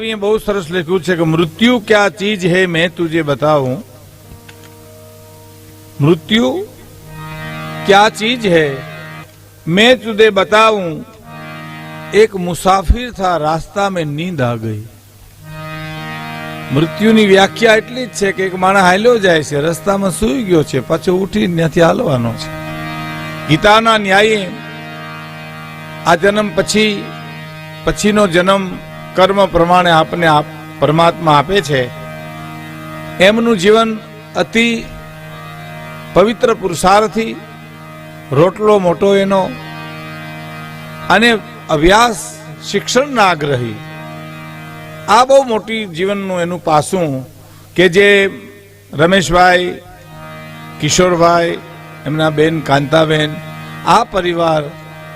કવિએ બહુ સરસ લખ્યું છે કે મૃત્યુ ક્યા ચીજ હે મેં તુજે બતાવું. મૃત્યુ ક્યા ચીજ હે મેં તુજે બતાવું. એક મુસાફિર થા રાસ્તા મેં નીંદ આ ગઈ. મૃત્યુની વ્યાખ્યા એટલી જ છે કે એક માણસ હાલ્યો જાય છે, રસ્તામાં સુઈ ગયો છે, પાછો ઉઠી ત્યાંથી હાલવાનો છે. ગીતાના ન્યાયે આ જન્મ પછી, પછીનો જન્મ કર્મ પ્રમાણે આપને આપ પરમાત્મા આપે છે. એમનું જીવન અતિ પવિત્ર પુરુષાર્થી રોટલો મોટો એનો અને અભ્યાસ શિક્ષણના આગ્રહી. આ બહુ મોટી જીવનનું એનું પાસું કે જે રમેશભાઈ, કિશોરભાઈ, એમના બેન કાંતાબેન, આ પરિવાર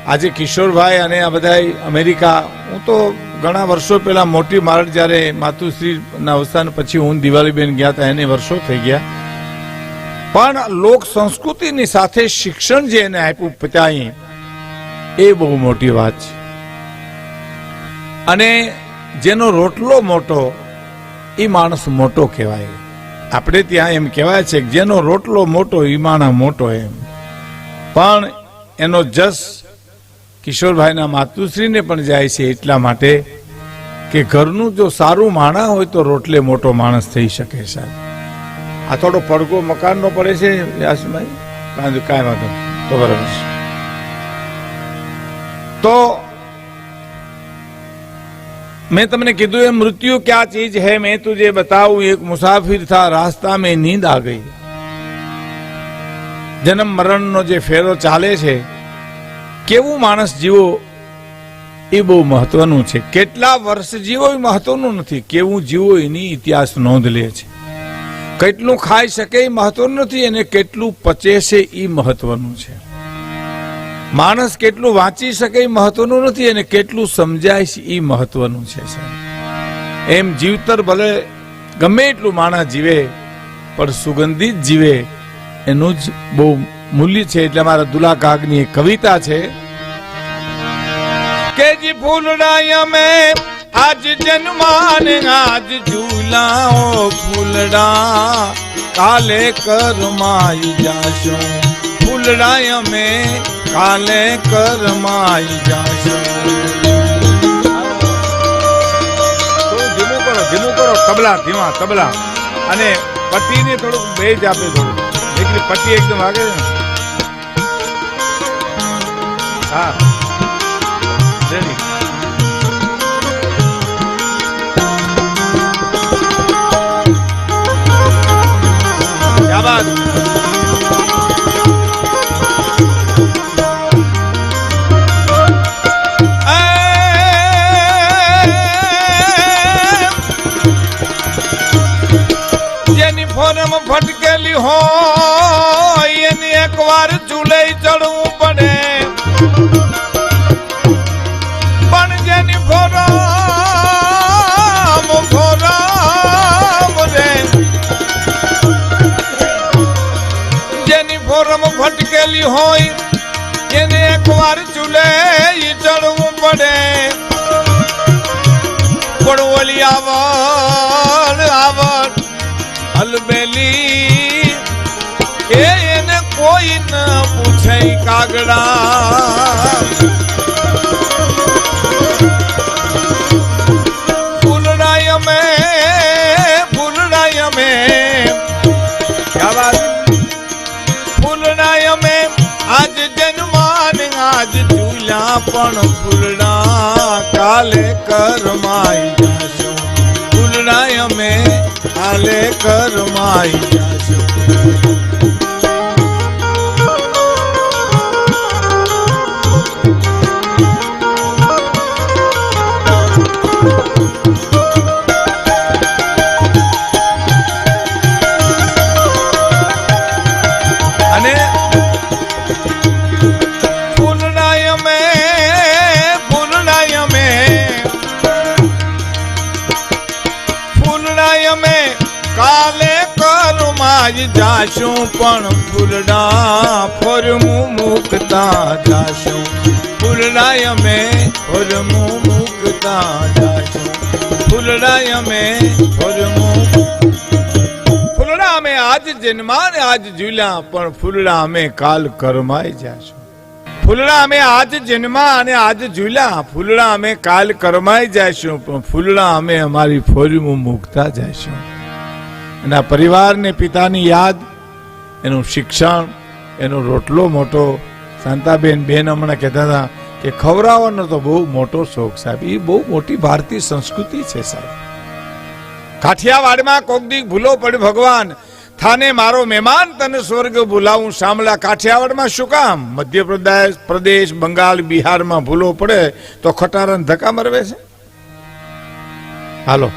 આજે કિશોરભાઈ અને આ બધા અમેરિકા, હું તો ઘણા વર્ષો પહેલા મોટી મારડ જ્યારે માતુશ્રીના અવસાન પછી હું દિવાળીબેન ગયા હતા, એને વર્ષો થઈ ગયા. પણ લોક સંસ્કૃતિની સાથે શિક્ષણ જે એને આપ્યું પિતાએ એ બહુ મોટી વાત છે. અને જેનો રોટલો મોટો, એ માણસ મોટો કહેવાય. આપણે ત્યાં એમ કહેવાય છે કે જેનો રોટલો મોટો, એ માણસ મોટો એમ. પણ એનો જસ કિશોરભાઈના માતુશ્રીને પણ જાય છે એટલા માટે કે ઘરનું જો સારું માણા હોય તો રોટલે મોટો માણસ થઈ શકે સાહેબ. આ થોડો પડઘો મકાનનો પડે છે, વ્યાસભાઈ? કાંઈ કાંઈ વાંધો તો બરાબર છે. તો મેં તમને કીધું એ મૃત્યુ ક્યાં ચીજ હે? મેં તું જે બતાવું, એક મુસાફિર થા, રાસ્તા મેં નીંદ આ ગઈ. જન્મ મરણનો જે ફેરો ચાલે છે કેવું માણસ જીવો એ બહુ મહત્વનું છે. કેટલા વર્ષ જીવો એ મહત્વનું નથી. કેવું જીવો એની ઇતિહાસ નોંધ લે છે. કેટલું ખાઈ શકે એ મહત્વનું નથી અને કેટલું પચે છે એ મહત્વનું છે. માણસ કેટલું વાંચી શકે એ મહત્વનું નથી અને કેટલું સમજાય છે એ મહત્વનું છે એમ જીવતર ભલે ગમે એટલું માણસ જીવે, પણ સુગંધિત જીવે, એનું જ બહુ મૂલ્ય છે એટલે અમારા દુલા કાગની એક કવિતા છે. કે જી ફૂલડાયા મેં આજ જન્માન આજ ઝૂલાઓ ફૂલડા. કાલે કરમાઈ જાશો, ફૂલડાય અમે, કાલે કરમાઈ જાશો. ધીમું કરો ધીમું કરો, તબલા, ધીમા, તબલા. અને પતિને થોડુંક બેજ આપે થોડું એટલે પતિ એકદમ વાગે હા. રેડી. બાદ જેની ફોરમ ફટકેલી હોય એની એકવાર ચૂલે ચડવું મારી આવણ આવણ હલમેલી એ એને કોઈ ન પૂછે કાગડા. ફૂલડાય અમે ફૂલડાય અમે. ફૂલડાય અમે. આજ જન્માન, આજ ઝૂલા પણ ફૂલડા. કાલે કરમાઈ ફૂલડા અમે કાલે કરમાઈ જાશું, પણ ફૂલડા ફરમું મુકતા જાશું. ફૂલડાય અમે ફરમું મુકતા જાશું. ફૂલ ફૂલડા અમે ફોરમું ફૂલડા અમે આજ જન્મા ને આજ ઝૂલ્યા પણ ફૂલડા અમે કાલ કરમાઈ જાશું. ફૂલડા અમે આજ જન્મા અને આજ ઝૂલ્યા ફૂલડા અમે કાલ કરમાઈ જાશું, પણ ફૂલડા અમે અમારી ફોરમું મૂકતા જાશું. એના પરિવારને પિતાની યાદ, એનું શિક્ષણ, એનો રોટલો મોટો. શાંતાબેન, બેન હમણાં કહેતા હતા કે ખવડાવવાનો તો બહુ મોટો શોખ સાહેબ. એ બહુ મોટી ભારતીય સંસ્કૃતિ છે સાહેબ. કાઠિયાવાડમાં કોક ભૂલો પડ ભગવાન. થાને મારો મહેમાન, તને સ્વર્ગ બોલાવું સાંભળા કાઠિયાવાડમાં શું કામ? મધ્યપ્રદેશ, પ્રદેશ, બંગાળ, બિહારમાં ભૂલો પડે તો ખટારાને ધક્કા મરવે છે? હાલો.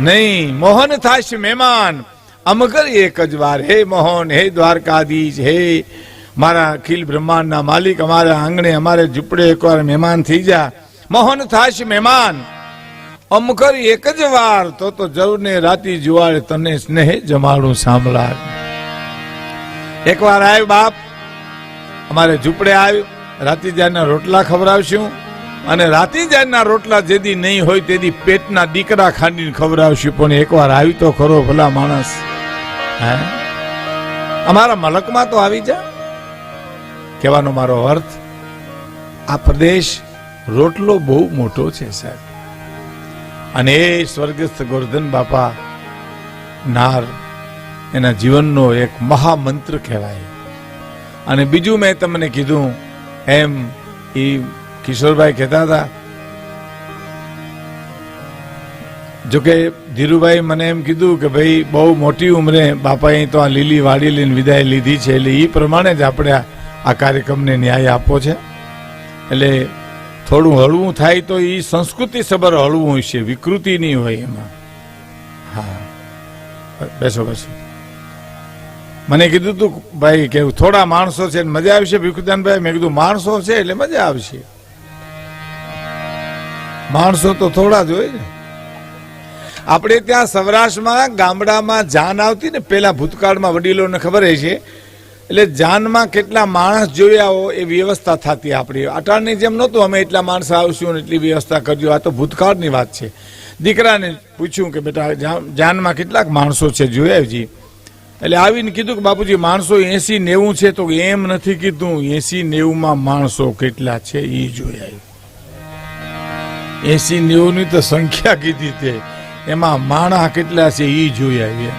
નહીં, મોહન થાશ મહેમાન. અમગર એક જ વાર. હે મોહન, હે દ્વારકાધીશ, હે મારા અખિલ બ્રહ્માંડના માલિક, અમારા આંગણે, અમારે ઝૂંપડે એકવાર મહેમાન થઈ જા. મોહન થાશ મહેમાન અમકર એક જ વાર. તો તો જરૂર ને રાતી જુવાળે તને સ્નેહ જમાડું સાંભળા એકવાર આવ્યો બાપ, અમારે ઝૂંપડે આવ્યો. રાતી જારના રોટલા ખવડાવશું. અને રાતી જારના રોટલા જેદી નહીં હોય તેદી પેટના દીકરા ખાંડીને ખવડાવશું પણ એકવાર આવી તો ખરો ભલા માણસ. હે? અમારા મલકમાં તો આવી જા. કહેવાનો મારો અર્થ, આ પ્રદેશ રોટલો બહુ મોટો છે, સાહેબ. અને એ સ્વર્ગસ્થ ગોરધન બાપા નાર, એના જીવનનો એક મહામંત્ર કહેવાય. અને બીજું મેં તમને કીધું, એમ એ કિશોરભાઈ કહેતા હતા, જોકે ધીરુભાઈ મને એમ કીધું કે ભાઈ, બહુ મોટી ઉંમરે બાપાએ તો આ લીલી વાડી લઈને વિદાય લીધી છે, એટલે એ પ્રમાણે જ આપણે આ- કાર્યક્રમને ન્યાય આપવો છે. એટલે થોડું હળવું થાય તો એ સંસ્કૃતિ સબર હળવું હોય છે, વિકૃતિ નહીં હોય એમાં. હા. બેસો બેસો. મને કીધું તું, ભાઈ, કે થોડા માણસો છે મજા આવશે, ભીખુદાનભાઈ? મેં કીધું, માણસો છે એટલે મજા આવશે. માણસો તો થોડા જ હોય ને. આપણે ત્યાં સૌરાષ્ટ્રમાં, ગામડામાં જાન આવતી ને પેલા ભૂતકાળમાં વડીલોને ખબર છે એટલે જાનમાં કેટલા માણસ જોયા હો, એ વ્યવસ્થા થતી આપણી. અટાણની જેમ નહોતું અમે એટલા માણસ આવશું ને એટલી વ્યવસ્થા કરજો. આ તો ભૂતકાળની વાત છે. દીકરાને પૂછ્યું કે, બેટા જાનમાં કેટલાક માણસો છે? જોયાજી એટલે આવીને કીધું કે, બાપુજી, માણસો એસી નેવું છે. તો એમ નથી કીધું, એસી નેવુંમાં માણસો કેટલા છે? એ જોયા એસી નેવુંની તો સંખ્યા કીધી તે. એમાં માણા કેટલા છે એ જોઈ આવી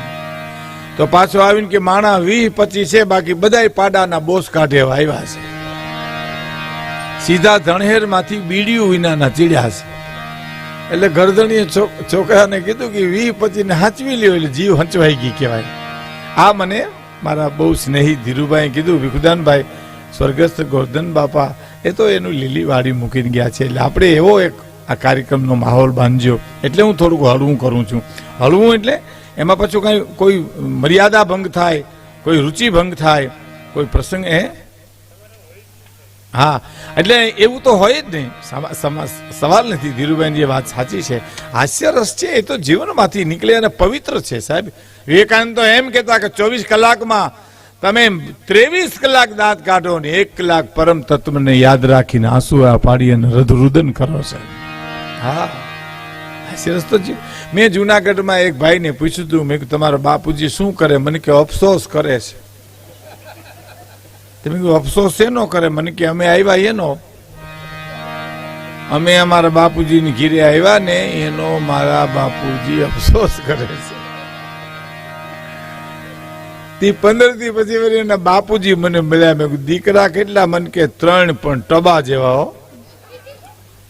તો પાછો આવીને કે માણા વીસ, પચીસ છે, બાકી બધાય પાડાના બોસ કાઢે આવ્યા છે. સીધા ધણહેરમાંથી બીડીયું વિનાના ચીડ્યા છે. એટલે ગરદણીએ છોકરાને કીધું કે વીસ, પચીસ ને હાંચવી લ્યો, એટલે જીવ હંચવાઈ ગઈ કહેવાય. આ મને મારા બહુ સ્નેહી ધીરુભાઈ કીધું, વિખુદાનભાઈ, સ્વર્ગસ્થ ગોર્ધન બાપા, એ તો એનું લીલી વાડી મૂકીને ગયા છે, એટલે આપણે એવો એક આ કાર્યક્રમનો માહોલ બાંધ્યો. એટલે હું થોડુંક હળવું કરું છું. હળવું એટલે એમાં પાછું કાંઈ કોઈ મર્યાદા ભંગ થાય, કોઈ રુચિ ભંગ થાય, કોઈ પ્રસંગ એ હા. એટલે એવું તો હોય જ નહીં સવાલ નથી. ધીરુભાઈની જે વાત સાચી છે. હાસ્યરસ છે એ તો જીવનમાંથી નીકળે અને પવિત્ર છે, સાહેબ. વિવેકાનંદ તો એમ કહેતા કે ચોવીસ કલાકમાં તમે ત્રેવીસ કલાક દાંત કાઢો ને એક કલાક પરમ તત્વને યાદ રાખીને આંસુ પાડી અને હૃદરુદન કરો, સાહેબ. હા. હાસ્યરસ તો મેં જુનાગઢમાં એક ભાઈને પૂછ્યું હતું મેં તમારા બાપુજી શું કરે? મને કે અફસોસ કરે છે. તમે કીધું, અફસોસ શેનો કરે? મને કે અમે આવ્યા એનો. અમે અમારા બાપુજીની ઘીરે આવ્યા ને એનો મારા બાપુજી અફસોસ કરે છે. તે પંદર દી પછી એના બાપુજી મને મળ્યા. મેં દીકરા કેટલા? મન કે ત્રણ પણ ટબા જેવા હો.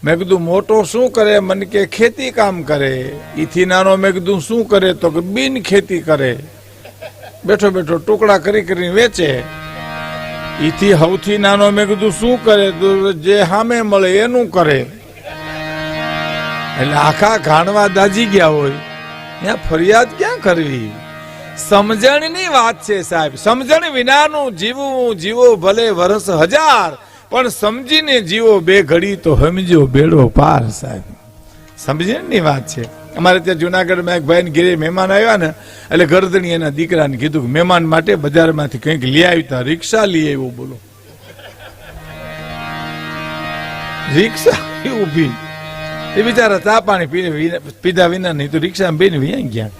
મેં કીધું, મોટો શું કરે? મન કે ખેતી કામ કરે. ઈથી નાનો મેં કીધું, શું કરે? તો કે, બિન ખેતી કરે. બેઠો બેઠો ટુકડા કરી કરીને વેચે. ઈથી સૌથી નાનો મેં કીધું, શું કરે? તો જે સામે મળે એનું કરે. એટલે આખા ઘાણવા દાજી ગયા હોય. ત્યાં ફરિયાદ ક્યાં કરવી? સમજણની વાત છે સાહેબ. સમજણ વિનાનું જીવવું, જીવો ભલે વરસ હજાર પણ સમજીને જીવો બે ઘડી તો સમજો બેડો પાર સાહેબ. સમજીને વાત છે. અમારે ત્યાં જુનાગઢમાં એક ભાઈને ઘેરે મહેમાન આવ્યા ને, એટલે ગરદણી એના દીકરાને કીધું કે મહેમાન માટે બજારમાંથી કંઈક લઈ આવતા રિક્ષા લઈ આવ્યો બોલો. રિક્ષા ઊભી. એ બિચારા ચા પાણી પીધા વિના નહીં તો રિક્ષામાં બેન વ્યાઈ ગયા.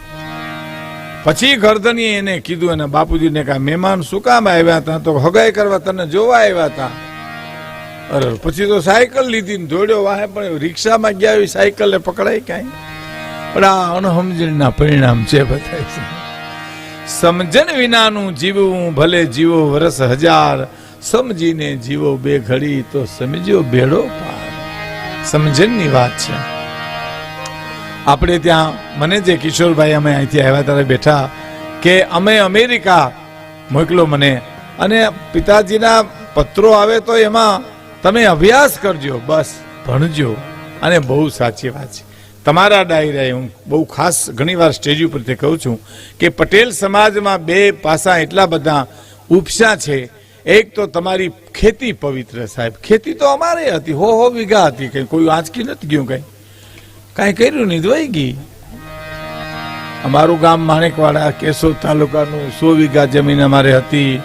પછી ગરદનીએ એને કીધું એના બાપુજીને કે મહેમાન શું કામ આવ્યા હતા તો હગાઈ કરવા તને જોવા આવ્યા હતા અરે. પછી તો સાયકલ લીધી ને દોડ્યો વાહે, પણ રિક્ષામાં ગયા એવી સાયકલ પકડાય ક્યાંય પણ આ અણહમજણના પરિણામ છે બતાય છે. સમજણ વિનાનું જીવવું, ભલે જીવો વરસ હજાર, સમજીને જીવો બે ઘડી તો સમજ્યો ભેડો પાર. સમજણની વાત છે. આપણે ત્યાં, મને જે કિશોરભાઈ અમે અહીંથી આવ્યા ત્યારે બેઠા કે અમે અમેરિકા મોકલો મને. અને પિતાજીના પત્રો આવે તો એમાં તમે અભ્યાસ કરજો, બસ. ભણજો. અને બહુ સાચી વાત છે. તમારા ડાયરાએ હું બહુ ખાસ ઘણીવાર સ્ટેજ ઉપર કહું છું કે પટેલ સમાજમાં બે પાસા એટલા બધા ઉપસા છે. એક તો તમારી ખેતી પવિત્ર સાહેબ. ખેતી તો અમારે હતી. હો હો વીઘા હતી કઈ. કોઈ આંચકી નથી ગયું કઈ. કાંઈ કર્યું નહીં, ધોઈ ગઈ. અમારું ગામ માણેકવાડા, કેશોદ તાલુકાનું સો વીઘા જમીન અમારે હતી.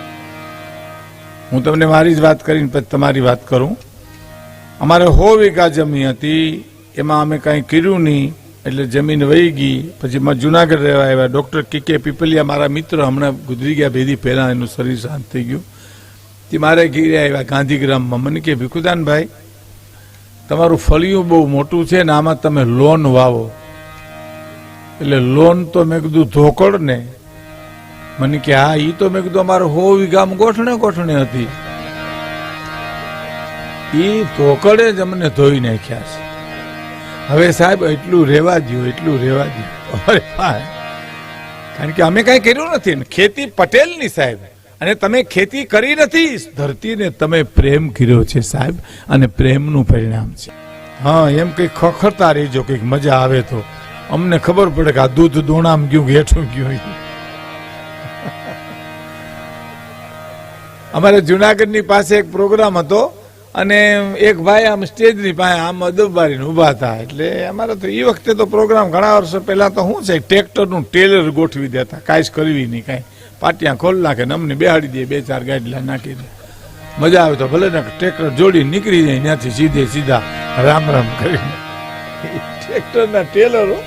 હું તમને મારી જ વાત કરીને પછી તમારી વાત કરું. અમારે હો વીઘા જમીન હતી, એમાં અમે કાંઈ કર્યું નહીં, એટલે જમીન વહી ગઈ. પછી માં જુનાગઢ રહેવા આવ્યા. ડૉક્ટર કે કે પીપલિયા, મારા મિત્ર હમણાં ગુજરી ગયા ભેદી પહેલાં, એનું શરીર શાંત થઈ ગયું. તે મારે ઘીરે આવ્યા ગાંધીગ્રામમાં. મને કે, ભીખુદાનભાઈ, તમારું ફળિયું બહુ મોટું છે ને આમાં તમે લોન વાવો. એટલે લોન તો મેં કીધું ધોકડ ને મને કે, હા એ તો મેં કીધું, અમારે હો વીઘામાં ગોઠણે ગોઠણે હતી. એ ધોકડે જ અમને ધોઈ નાખ્યા છે. હવે સાહેબ, એટલું રેવા દો એટલું રેવા દો અરે કારણ કે અમે કાંઈ કર્યું નથી. ખેતી પટેલની સાહેબ. અને તમે ખેતી કરી નથી. ધરતીને તમે પ્રેમ કર્યો છે સાહેબ. અને પ્રેમનું પરિણામ છે. હા, એમ કંઈક ખખડતા રહેજો, કંઈક મજા આવે તો. અમને ખબર પડે કે આ દૂધ દોણામ ગયું કે હેઠું ગયું અમારે જુનાગઢની પાસે એક પ્રોગ્રામ હતો અને એક ભાઈ આમ સ્ટેજની પાસે આમ અદબબારીને ઊભા હતા. એટલે અમારે તો એ વખતે તો પ્રોગ્રામ ઘણા વર્ષો પહેલાં તો શું છે, ટ્રેક્ટરનું ટેલર ગોઠવી દેતા, કાંઈ જ કરવી નહીં, કાંઈ. પાટિયા ખોલ નાખે ને અમને બેહાડી દે, બે ચાર ગાડલા નાખી દે. મજા આવે તો ભલે ને ટ્રેક્ટર જોડી નીકળી જાય, ત્યાંથી સીધે સીધા રામ રામ કરીને. ટ્રેક્ટરના ટેલરો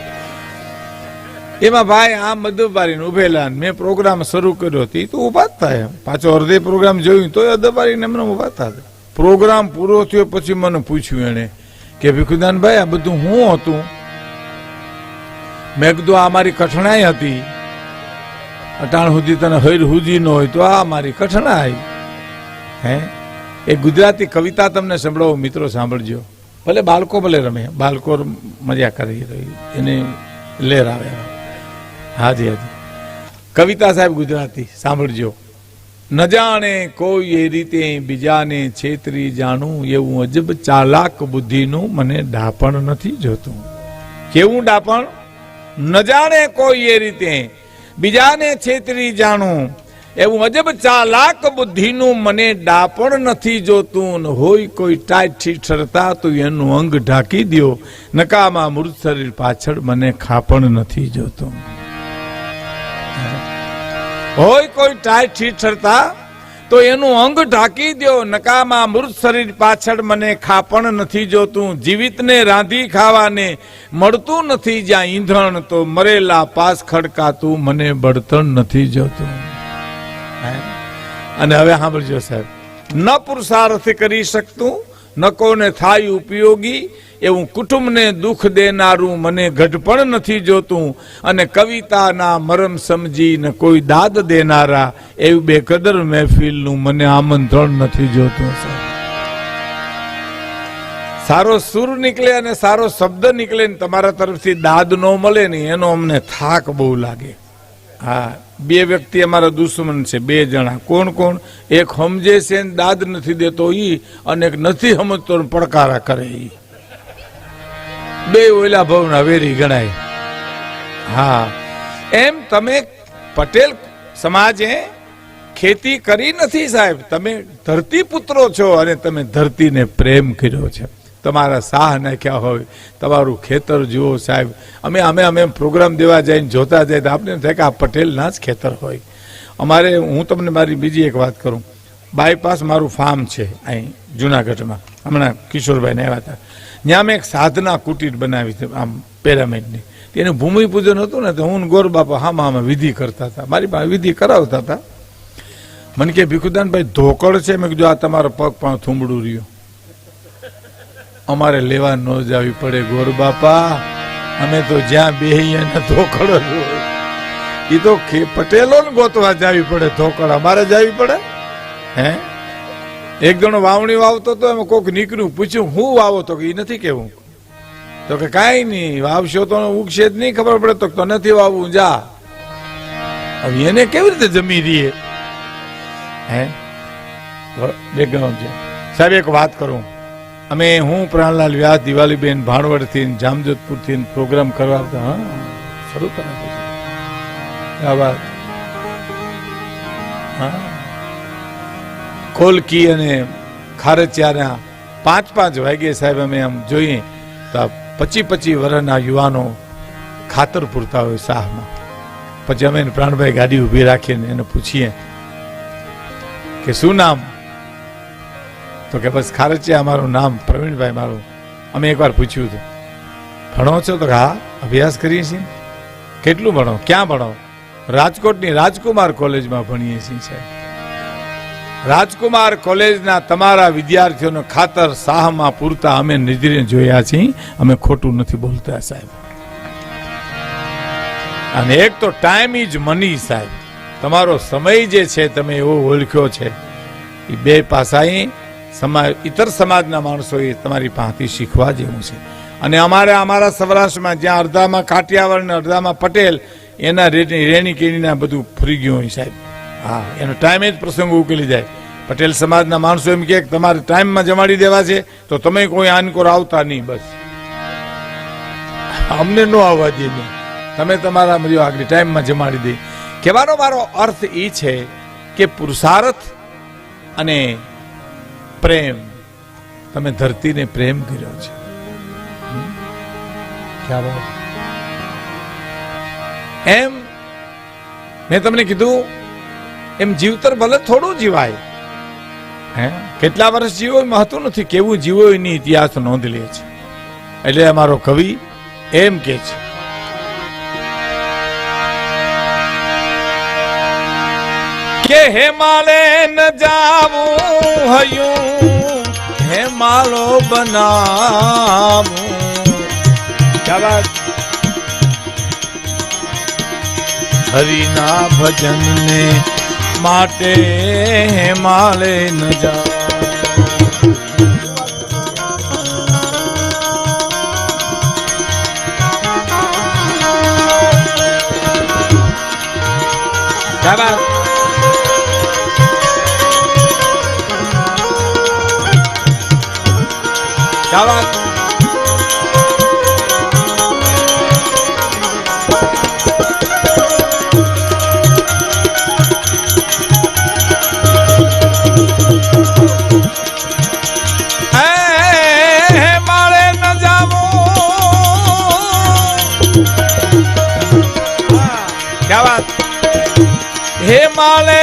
એમાં ભાઈ આમ મધુબારીને ઉભેલા મેં પ્રોગ્રામ શરૂ કર્યો હતી. તો ઊભા થાય. પાછો અડધે પ્રોગ્રામ જોયું તો અદબારીને એમને ઊભા થતા પ્રોગ્રામ પૂરો થયો પછી મને પૂછ્યું એને કે, ભીખુદાનભાઈ, આ બધું હું હતું? મેં કીધું, આ મારી કઠણાઈ હતી. અટાણ સુધી તને હૈર હુજી ન હોય તો આ મારી કઠણાઈ. હે? એ ગુજરાતી કવિતા તમને સંભળાવો, મિત્રો, સાંભળજો. ભલે બાળકો ભલે રમે, બાળકો મજા કરી રહી એને લેર આવે. હાજી હાજી. કવિતા સાહેબ ગુજરાતી, સાંભળજો. ન જાણે કોઈ એ રીતે બીજાને છેતરી જાણું, એવું અજબ ચાલાક બુદ્ધિનું મને ડાપણ નથી જોતું. કેવું ડાપણ? ન જાણે કોઈ એ રીતે બીજાને છેતરી જાણું, એવું અજબ ચાલાક બુદ્ધિનું મને ડાપણ નથી જોતું. હોય કોઈ ટાઈટ ઠરતા તો એનું અંગ ઢાંકી દ્યો. નકામાં મૃત શરીર પાછળ મને ખાપણ નથી જોતું. હોય કોઈ ટાઈટ ઠરતા તો એનું અંગ ઢાંકી દો નકામાં મૃત શરીર પાછળ મને ખાપણ નથી જોતું, જીવિતને રાંધી ખાવાને મળતું નથી જ્યાં ઈંધણ, તો મરેલા પાસ ખડકાતું, મને બળતણ નથી જોતું. અને હવે સાંભળજો સાહેબ, ન પુરુષાર્થ કરી શકતું, ન કોને થાય ઉપયોગી એવું કુટુંબને દુઃખ દેનારું મને ઘટપણ નથી જોતું અને કવિતાના મરમ સમજીને કોઈ દાદ દેનારા એવું બેકદર મહેફિલનું મને આમંત્રણ નથી જોતું સારો સુર નીકળે અને સારો શબ્દ નીકળે ને તમારા તરફથી દાદ ન મળે ને એનો અમને થાક બહુ લાગે. હા, બે વ્યક્તિ અમારા દુશ્મન છે, બે જણા. કોણ કોણ? એક સમજે છે દાદ નથી દેતો ઈ, અને એક નથી સમજતો પડકારા કરે ઈ. બે ઓલા ભવના વેરી ગણાય. હા. એમ તમે પટેલ સમાજે ખેતી કરી નથી સાહેબ. તમે ધરતી પુત્રો છો અને તમે ધરતીને પ્રેમ કર્યો છે. તમારા સાહ નાખ્યા હોય. તમારું ખેતર જુઓ સાહેબ. અમે અમે અમે પ્રોગ્રામ દેવા જઈને જોતા જાય તો આપણે થાય કે આ પટેલના જ ખેતર હોય. અમારે હું તમને મારી બીજી એક વાત કરું. બાયપાસ મારું ફાર્મ છે અહીં, જુનાગઢમાં. હમણાં કિશોરભાઈને આવ્યા હતા. ત્યાં મેં એક સાધના કુટીર બનાવી છે આમ પિરામિડની તેનું ભૂમિપૂજન હતું ને, તો હું ગોર બાપા હામાં હામાં વિધિ કરતા હતા. મારી પાસે વિધિ કરાવતા હતા. મને કે ભીખુદાનભાઈ ધોકડ છે? મેં કીધું, આ તમારો પગ પણ થૂંબડું રહ્યું. અમારે લેવા ન જાવી પડે ગોર બાપા. અમે તો જ્યાં બે જ એ તો પટેલો ને ગોતવા જાવી પડે ધોકડ અમારે જાવી પડે? હે? એક જણો વાવણી વાવતો તો એમાં કોક નીકળ્યું, પૂછ્યું, હું વાવો તો કે એ નથી કેવું તો કે કાંઈ નહીં, વાવશો તો ઉગશે જ નહીં, ખબર પડે તો નથી વાવવું, જા. હવે એને કેવી રીતે જમી રહીએ? હે? બેકગ્રાઉન્ડ છે. સાહેબ, એક વાત કરું. અમે હું, પ્રાણલાલ વ્યાસ, દિવાલીબેન, ભાણવડથી જામજોધપુરથી પ્રોગ્રામ કરવા આવતા શરૂ કરવા આ વાત. હા? કોલકી અને ખારચિયાના પાંચ પાંચ વાગે સાહેબ અમે આમ જોઈએ તો આ પચી પચી વર્ષના યુવાનો ખાતર પૂરતા હોય સાહમાં. પછી અમે પ્રાણભાઈ ગાડી ઊભી રાખીને એને પૂછીએ કે શું નામ? તો કે બસ ખારચિયા અમારું નામ, પ્રવીણભાઈ મારું. અમે એકવાર પૂછ્યું હતું. ભણો છો તો હા, અભ્યાસ કરીએ છીએ? કેટલું ભણો? ક્યાં ભણો? રાજકોટની રાજકુમાર કોલેજમાં ભણીએ છીએ સાહેબ. રાજકુમાર કોલેજના તમારા વિદ્યાર્થીઓનો ખાતર સાહમાં પૂરતા અમે નજરે જોયા છીએ. અમે ખોટું નથી બોલતા સાહેબ. અને એક તો ટાઈમ ઇઝ મની સાહેબ. તમારો સમય જે છે તમે એવો ઓળખ્યો છે. એ બે પાસાએ સમાજ ઇતર સમાજના માણસોએ તમારી પાસેથી શીખવા જેવું છે. અને અમારે અમારા સૌરાષ્ટ્રમાં જ્યાં અડધામાં કાઠિયાવાડ ને અડધામાં પટેલ, એના રેણી કેણીના બધું ફરી ગયું હોય સાહેબ. હા, એનો ટાઈમે જ પ્રસંગ ઉકેલી જાય. પટેલ સમાજના માણસો એમ કે તમારે ટાઈમમાં જમાડી દેવા છે, તો તમે કોઈ આનકોર આવતા નહીં, બસ. અમને ન આવવા દે તમે તમારા મર્યો આગળ ટાઈમમાં જમાડી દે. કહેવાનો મારો અર્થ એ છે કે પુરુષાર્થ અને પ્રેમ, તમે ધરતીને પ્રેમ કર્યો છે. એમ મેં તમને કીધું એમ જીવતર ભલે થોડું જીવાય. હે? કેટલા વર્ષ જીવો એ મહત્વ નથી કેવું જીવો એની ઇતિહાસ નોંધ લે છે. એટલે અમારો કવિ એમ કે છે. કે હે માલે ન જાવું હયું હેમાલો બનાવું. હરિના ભજન ભજનને માટે હેમાલે ન જાવું ક્યા વાત હે માલે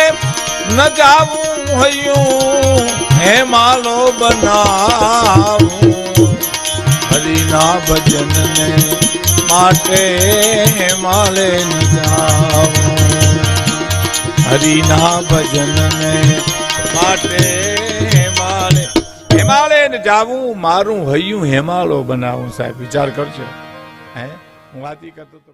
ન જાવું હૈયું, હે માલો બનાવું. હરિના ભજનને માટે હે માલે ન જાવું. હરિના ભજનને માટે હેમાલે હેમાલે ને જાવું, મારું હૈયું હેમાલો બનાવું સાહેબ, વિચાર કરજો. હે, હું વાતી કરતો તો